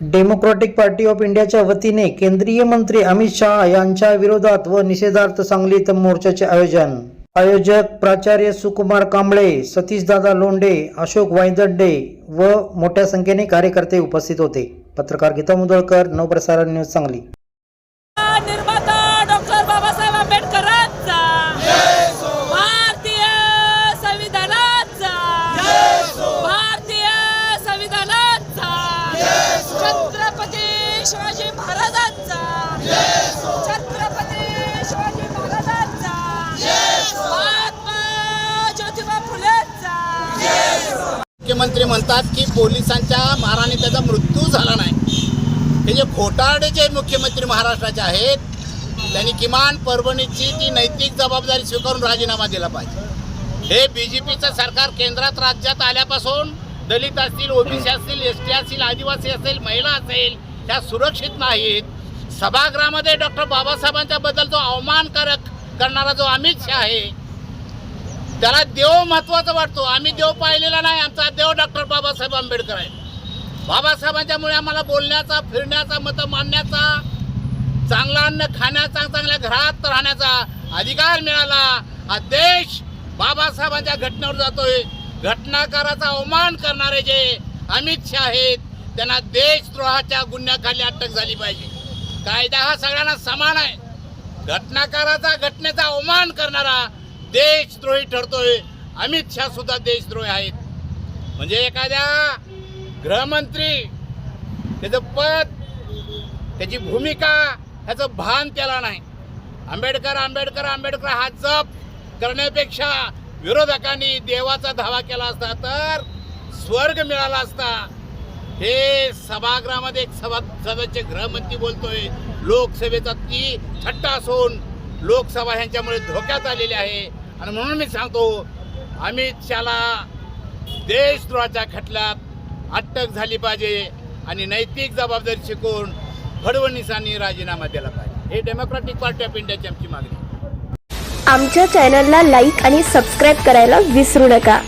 Democratic party of इंडियाच्या वतीने केंद्रीय मंत्री अमित शहा यांच्या विरोधात व निषेधार्थ सांगलीत मोर्चाचे आयोजन. आयोजक प्राचार्य सुकुमार कांबळे सतीशदादा लोंढे अशोक वायदड्डे व मोठ्या संख्येने कार्यकर्ते उपस्थित होते. पत्रकार गीता मुदळकर नवप्रसारण न्यूज सांगली. शिवाजी महाराजांचा. छत्रपती शिवाजी महाराजांचा. महात्मा ज्योतिबा फुलेंचा. मुख्यमंत्री म्हणतात की पोलिसांच्या माराने त्याचा मृत्यू झाला नाही. हे जे खोटारडे जे मुख्यमंत्री महाराष्ट्राचे आहेत त्यांनी किमान परभणीची ती नैतिक जबाबदारी स्वीकारून राजीनामा दिला पाहिजे. हे बी जे पीचं सरकार केंद्रात राज्यात आल्यापासून दलित असतील ओबीसी असतील एस टी असतील आदिवासी असेल महिला असेल त्या सुरक्षित नाहीत. सभागृहामध्ये डॉक्टर बाबासाहेबांच्या बद्दल जो अवमानकारक करणारा जो अमित शहा आहे त्याला देव महत्त्वाचा वाटतो. आम्ही देव पाहिलेला नाही आमचा देव डॉक्टर बाबासाहेब आंबेडकर आहे. बाबासाहेबांच्यामुळे आम्हाला बोलण्याचा फिरण्याचा मतं मांडण्याचा चांगलं अन्न खाण्याचा चांगल्या घरात राहण्याचा अधिकार मिळाला. हा देश बाबासाहेबांच्या घटनेवर जातोय. घटनाकाराचा अवमान करणारे जे अमित शहा आहेत त्यांना देशद्रोहाच्या गुन्ह्याखाली अटक झाली पाहिजे. कायदा हा सगळ्यांना समान आहे. घटनाकाराचा घटनेचा अवमान करणारा देशद्रोही ठरतोय. अमित शहा सुद्धा देशद्रोही आहेत. म्हणजे एखाद्या गृहमंत्री त्याचं पद त्याची भूमिका ह्याचं भान त्याला नाही. आंबेडकर आंबेडकर आंबेडकर हा जप करण्यापेक्षा विरोधकांनी देवाचा धावा केला असता तर स्वर्ग मिळाला असता. हे सभागृहामध्ये एक सभा सदस्य गृहमंत्री बोलतोय. लोकसभेचा ती थट्टा असून लोकसभा ह्यांच्यामुळे धोक्यात आलेली आहे. आणि म्हणून मी सांगतो अमित शहाला देशद्रोहाच्या खटल्यात अटक झाली पाहिजे आणि नैतिक जबाबदारी शिकून फडणवीसांनी राजीनामा दिला पाहिजे. हे डेमोक्रॅटिक पार्टी ऑफ इंडियाची आमची मागणी आहे. आमच्या चॅनलला लाईक आणि सबस्क्राईब करायला विसरू नका.